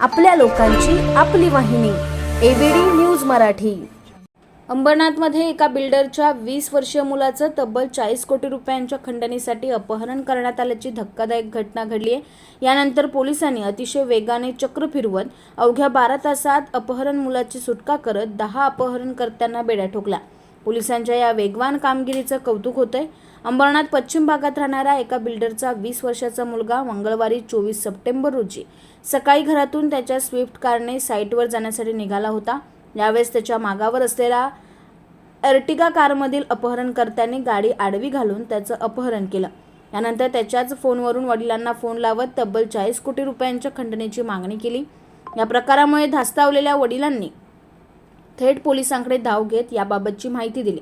आपल्या लोकांची आपली वाहिनी एबीडी न्यूज मराठी. अंबरनाथमध्ये एका बिल्डरच्या वीस वर्षीय मुलाचं तब्बल चाळीस कोटी रुपयांच्या खंडणीसाठी अपहरण करण्यात आल्याची धक्कादायक घटना घडली आहे. यानंतर पोलिसांनी अतिशय वेगाने चक्र फिरवत अवघ्या बारा तासात अपहरण मुलाची सुटका करत दहा अपहरणकर्त्यांना बेड्या ठोकल्या. पोलिसांच्या या वेगवान कामगिरीचं कौतुक होतंय. अंबरनाथ पश्चिम भागात राहणारा एका बिल्डरचा वीस वर्षाचा मुलगा मंगळवारी चोवीस सप्टेंबर रोजी सकाळी घरातून त्याच्या स्विफ्ट कारने साईटवर जाण्यासाठी निघाला होता. यावेळेस त्याच्या मागावर असलेला अर्टिगा कारमधील अपहरणकर्त्यांनी गाडी आडवी घालून त्याचं अपहरण केलं. यानंतर त्याच्याच फोनवरून वडिलांना फोन लावत तब्बल चाळीस कोटी रुपयांच्या खंडणीची मागणी केली. या प्रकारामुळे धास्तावलेल्या वडिलांनी थेट पोलिसांकडे धाव घेत याबाबतची माहिती दिली.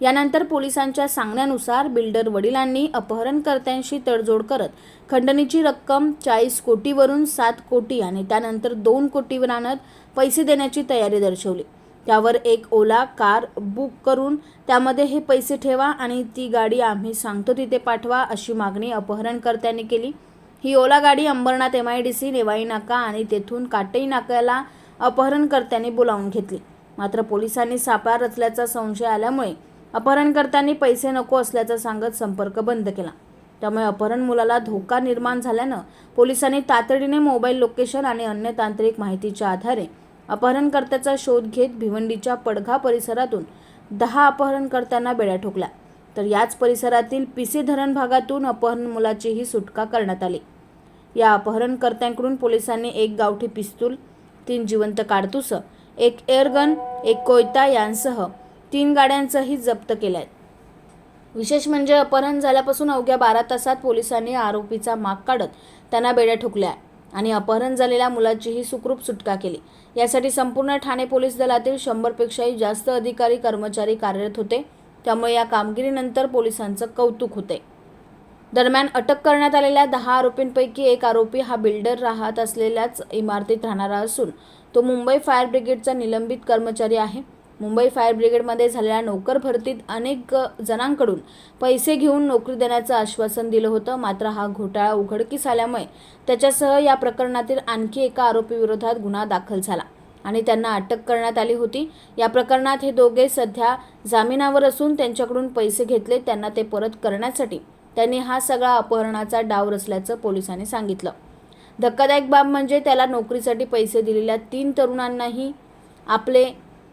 यानंतर पोलिसांच्या सांगण्यानुसार बिल्डर वडिलांनी अपहरणकर्त्यांशी तडजोड करत खंडणीची रक्कम चाळीस कोटीवरून सात कोटी आणि त्यानंतर दोन कोटीवर आणत पैसे देण्याची तयारी दर्शवली. त्यावर एक ओला कार बुक करून त्यामध्ये हे पैसे ठेवा आणि ती गाडी आम्ही सांगतो तिथे पाठवा अशी मागणी अपहरणकर्त्यांनी केली. ही ओला गाडी Ambernath M I D C Nevai नाका आणि तेथून काटई नाक्याला अपहरणकर्त्यांनी बोलावून घेतली. मात्र पोलिसांनी सापळा रचल्याचा संशय आल्यामुळे अपहरणकर्त्यांनी पैसे नको असल्याचं सांगत संपर्क बंद केला. त्यामुळे अपहरण मुलाला धोका निर्माण झाल्यानं पोलिसांनी तातडीने मोबाईल लोकेशन आणि अन्य तांत्रिक माहितीच्या आधारे अपहरणकर्त्याचा शोध घेत भिवंडीच्या पडघा परिसरातून दहा अपहरणकर्त्यांना बेड्या ठोकल्या. तर याच परिसरातील पिसे धरण भागातून अपहरण मुलाचीही सुटका करण्यात आली. या अपहरणकर्त्यांकडून पोलिसांनी एक गावठी पिस्तूल तीन जिवंत काडतुसं एक एअरगन एक कोयता यांसह तीन गाड्यांचंही जप्त केलं आहे विशेष म्हणजे अपहरण झाल्यापासून अवघ्या बारा तासात पोलिसांनी आरोपीचा माग काढत त्यांना बेड्या ठोकल्या आणि अपहरण झालेल्या मुलाचीही सुखरूप सुटका केली. यासाठी संपूर्ण ठाणे पोलीस दलातील शंभरपेक्षाही जास्त अधिकारी कर्मचारी कार्यरत होते. त्यामुळे या कामगिरीनंतर पोलिसांचं कौतुक होते. दरम्यान अटक करण्यात आलेल्या दहा आरोपींपैकी एक आरोपी हा बिल्डर राहत असलेल्याच इमारतीत राहणारा असून तो मुंबई फायर ब्रिगेडचा निलंबित कर्मचारी आहे. मुंबई फायर ब्रिगेडमध्ये झालेल्या नोकर भरतीत अनेक जणांकडून पैसे घेऊन नोकरी देण्याचं आश्वासन दिलं होतं. मात्र हा घोटाळा उघडकीस आल्यामुळे त्याच्यासह या प्रकरणातील आणखी एका आरोपीविरोधात गुन्हा दाखल झाला आणि त्यांना अटक करण्यात आली होती. या प्रकरणात हे दोघे सध्या जामिनावर असून त्यांच्याकडून पैसे घेतले. त्यांना ते परत करण्यासाठी त्यांनी हा सगळा अपहरणाचा डाव रचल्याचं पोलिसांनी सांगितलं. धक्कादायक बाब म्हणजे त्याला नोकरीसाठी पैसे दिलेल्या तीन तरुणांनाही आपले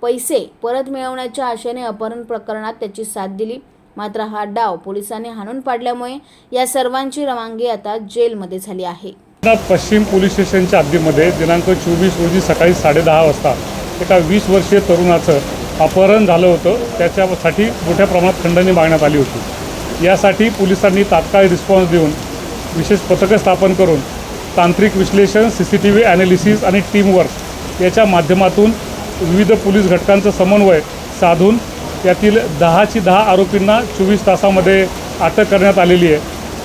पैसे परत मिळवण्याच्या आशेने अपहरण प्रकरणात त्याची साथ दिली. मात्र हा डाव पोलिसांनी हाणून पाडल्यामुळे या सर्वांची रवानगी आता जेलमध्ये झाली आहे. पश्चिम पोलीस स्टेशनच्या हद्दीमध्ये दिनांक चोवीस रोजी सकाळी साडेदहा वाजता एका वीस वर्षीय तरुणाचं अपहरण झालं होतं. त्याच्यासाठी मोठ्या प्रमाणात खंडणी मागण्यात आली होती. यासाठी पोलिसांनी तात्काळ रिस्पॉन्स देऊन विशेष पथकं स्थापन करून तांत्रिक विश्लेषण C C T V analysis आणि टीमवर्क याच्या माध्यमातून विविध पोलीस घटकांचं समन्वय साधून यातील दहाची दहा आरोपींना चोवीस तासामध्ये अटक करण्यात आलेली आहे.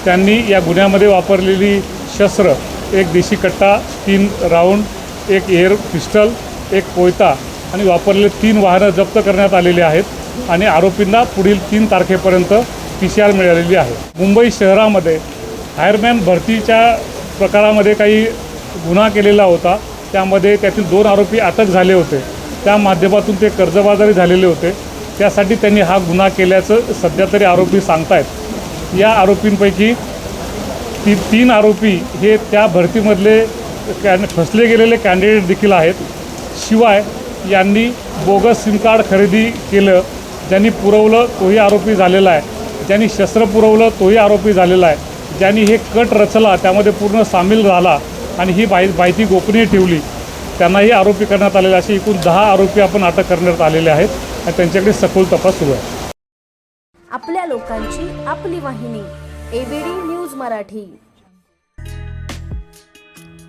त्यांनी या गुन्ह्यामध्ये वापरलेली शस्त्र एक देशी कट्टा तीन राऊंड एक एअर पिस्टल एक कोयता आणि वापरलेले तीन वाहनं जप्त करण्यात आलेली आहेत आणि आरोपींना पुढील तीन तारखेपर्यंत पी सी आर मिळालेली आहे. मुंबई शहरामध्ये फायरमॅन भरतीच्या प्रकारामध्ये काही गुन्हा केलेला होता. त्यामध्ये त्यातील दोन आरोपी अटक झाले होते. त्या माध्यमातून ते कर्जबाजारी झालेले होते. त्यासाठी त्यांनी हा गुन्हा केल्याचं सध्या तरी आरोपी सांगतायत. या आरोपींपैकी ती तीन आरोपी हे त्या भरतीमधले कॅन फसले गेलेले कॅन्डिडेट देखील आहेत. शिवाय यांनी बोगस सिम कार्ड खरेदी केलं. ज्यांनी पुरवलं तोही आरोपी झालेला आहे. ज्यांनी शस्त्र पुरवलं तोही आरोपी झालेला आहे. ज्यांनी हे कट रचला त्यामध्ये पूर्ण सामील झाला आणि ही माहिती माहिती गोपनीय ठेवली त्यांनाही आरोपी करण्यात आलेले असे एकूण दहा आरोपी आपण अटक करण्यात आलेले आहेत आणि त्यांच्याकडे सखोल तपास सुरू आहे. आपल्या लोकांची आपली वाहिनी एबीडी न्यूज मराठी.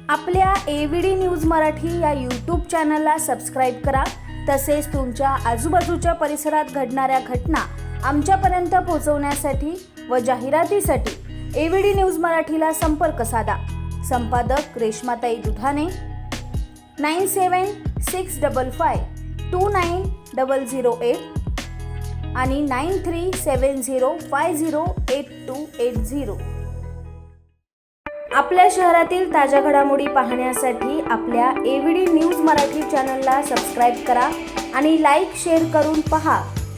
आपल्या एबीडी न्यूज मराठी या यूट्यूब चॅनलला सबस्क्राईब करा. तसेच तुमच्या आजूबाजूच्या परिसरात घडणाऱ्या घटना आमच्यापर्यंत पोहोचवण्यासाठी व जाहिरातीसाठी एबीडी न्यूज मराठीला संपर्क साधा. संपादक रेश्माताई Dudhane nine seven six double five two nine double zero eight आणि nine three seven zero five zero eight two eight zero. आपल्या शहरातील ताज्या घडामोडी पाहण्यासाठी आपल्या एव्हीडी न्यूज मराठी चॅनलला सबस्क्राईब करा आणि लाईक शेअर करून पहा.